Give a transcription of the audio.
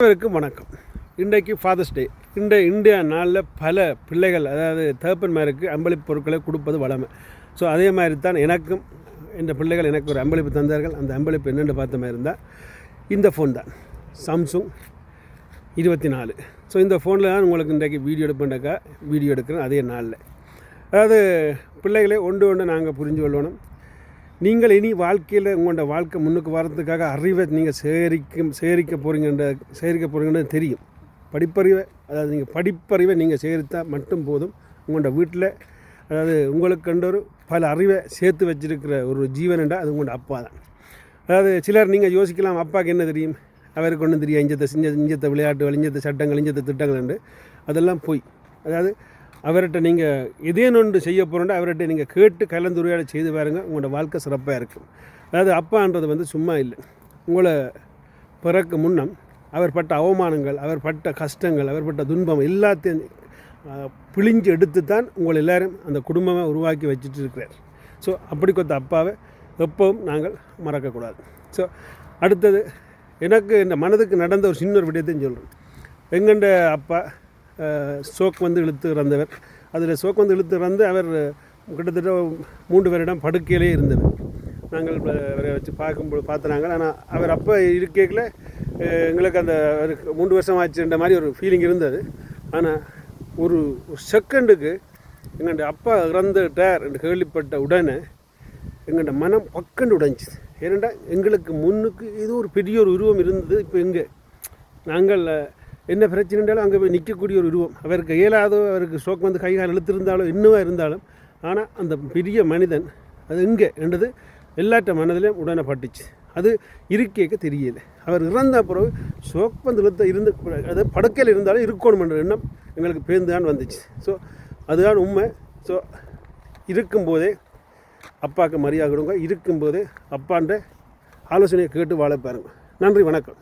அனைவருக்கும் வணக்கம். இன்றைக்கு ஃபாதர்ஸ் டே இந்த இந்தியா நாளில் பல பிள்ளைகள் அதாவது தகப்பன்மாருக்கு அம்பளிப்பு பொருட்களை கொடுப்பது வளமை ஸோ அதே மாதிரி தான் எனக்கும் இந்த பிள்ளைகள் எனக்கு ஒரு அம்பளிப்பு தந்தார்கள். அந்த அம்பளிப்பு என்னென்னு பார்த்த மாதிரி இருந்தால் இந்த ஃபோன் தான். சாம்சுங் இருபத்தி நாலு. ஸோ இந்த ஃபோனில் தான் உங்களுக்கு இன்றைக்கு வீடியோ எடுப்பேன்டாக்கா வீடியோ எடுக்கிறேன் அதே நாளில். அதாவது பிள்ளைகளை ஒன்று ஒன்று நாங்கள் புரிஞ்சு கொள்ளணும். நீங்கள் இனி வாழ்க்கையில் உங்களோட வாழ்க்கை முன்னுக்கு வரதுக்காக அறிவை நீங்கள் சேகரிக்கும் சேகரிக்க போகிறீங்கன்ற சேகரிக்க போகிறீங்கன்னு தெரியும். படிப்பறிவை அதாவது நீங்கள் படிப்பறிவை நீங்கள் சேகரித்தால் மட்டும் போதும். உங்களோட வீட்டில் அதாவது உங்களுக்கு கண்டொரு பல அறிவை சேர்த்து வச்சிருக்கிற ஒரு ஜீவனண்டா அது உங்களோட அப்பா தான். அதாவது சிலர் நீங்கள் யோசிக்கலாம் அப்பாவுக்கு என்ன தெரியும்? அவருக்கு ஒன்றும் தெரியும் இஞ்சத்தை செஞ்ச இஞ்சத்தை விளையாட்டு இஞ்சத்தை சட்டங்கள் இஞ்சத்தை திட்டங்கள் என்று. அதெல்லாம் போய் அதாவது அவர்கிட்ட நீங்கள் இதே ஒன்று செய்ய போகிறோன்னா அவர்கிட்ட நீங்கள் கேட்டு கலந்துரையாட செய்து பாருங்க. உங்களோட வாழ்க்கை சிறப்பாக இருக்கும். அதாவது அப்பான்றது வந்து சும்மா இல்லை. உங்களை பிறக்க முன்னம் அவர் பட்ட அவமானங்கள் அவர் பட்ட கஷ்டங்கள் அவர் பட்ட துன்பம் எல்லாத்தையும் பிழிஞ்சு எடுத்து தான் உங்களை எல்லோரும் அந்த குடும்பமாக உருவாக்கி வச்சுட்டு இருக்கிறார். ஸோ அப்படி கொத்த அப்பாவை எப்பவும் நாங்கள் மறக்கக்கூடாது ஸோ அடுத்தது எனக்கு இந்த மனதுக்கு நடந்த ஒரு சின்ன ஒரு விடயத்தையும் சொல்கிறேன் எங்கண்ட அப்பா சோக் வந்து இழுத்து இறந்தவர். அதில் சோக் வந்து இழுத்து இறந்து அவர் கிட்டத்தட்ட மூன்று பேரிடம் படுக்கையிலே இருந்தவர் நாங்கள் அவரை வச்சு பார்க்கும்போது பார்த்தனாங்க ஆனால் அவர் அப்போ இருக்கையில் எங்களுக்கு அந்த மூன்று வருஷம் ஆச்சுன்ற மாதிரி ஒரு ஃபீலிங் இருந்தது. ஆனால் ஒரு ஒரு செகண்டுக்கு எங்கள்ட அப்பா இறந்துட்டார் என்று கேள்விப்பட்ட உடனே எங்கள்ட மனம் பக்கண்டு உடைஞ்சிது. ஏனென்றால் எங்களுக்கு முன்னுக்கு ஏதோ ஒரு பெரிய ஒரு உருவம் இருந்தது இப்போ எங்கே? நாங்கள் என்ன பிரச்சனைண்டாலும் அங்கே போய் நிற்கக்கூடிய ஒரு உருவம். அவருக்கு இயலாதோ அவருக்கு ஸ்ட்ரோக் வந்து கை கால் இழுத்திருந்தாலும் இன்னுமா இருந்தாலும் ஆனால் அந்த பெரிய மனிதன் அது எங்கே என்றது எல்லாட்ட மனதிலையும் உடனே பட்டுச்சு அது இருக்கேக்க தெரியல. அவர் இறந்த பிறகு ஸ்ட்ரோக் வந்து இழுத்த இருந்து அது படுக்கையில் இருந்தாலும் இருக்கணுமென்ற எண்ணம் எங்களுக்கு பேருந்துதான் வந்துச்சு. ஸோ அதுதான் உண்மை. ஸோ இருக்கும்போதே அப்பாவுக்கு மரியாதை கொடுங்க. இருக்கும்போதே அப்பான்ற ஆலோசனையை கேட்டு வாழ பாருங்க. நன்றி வணக்கம்.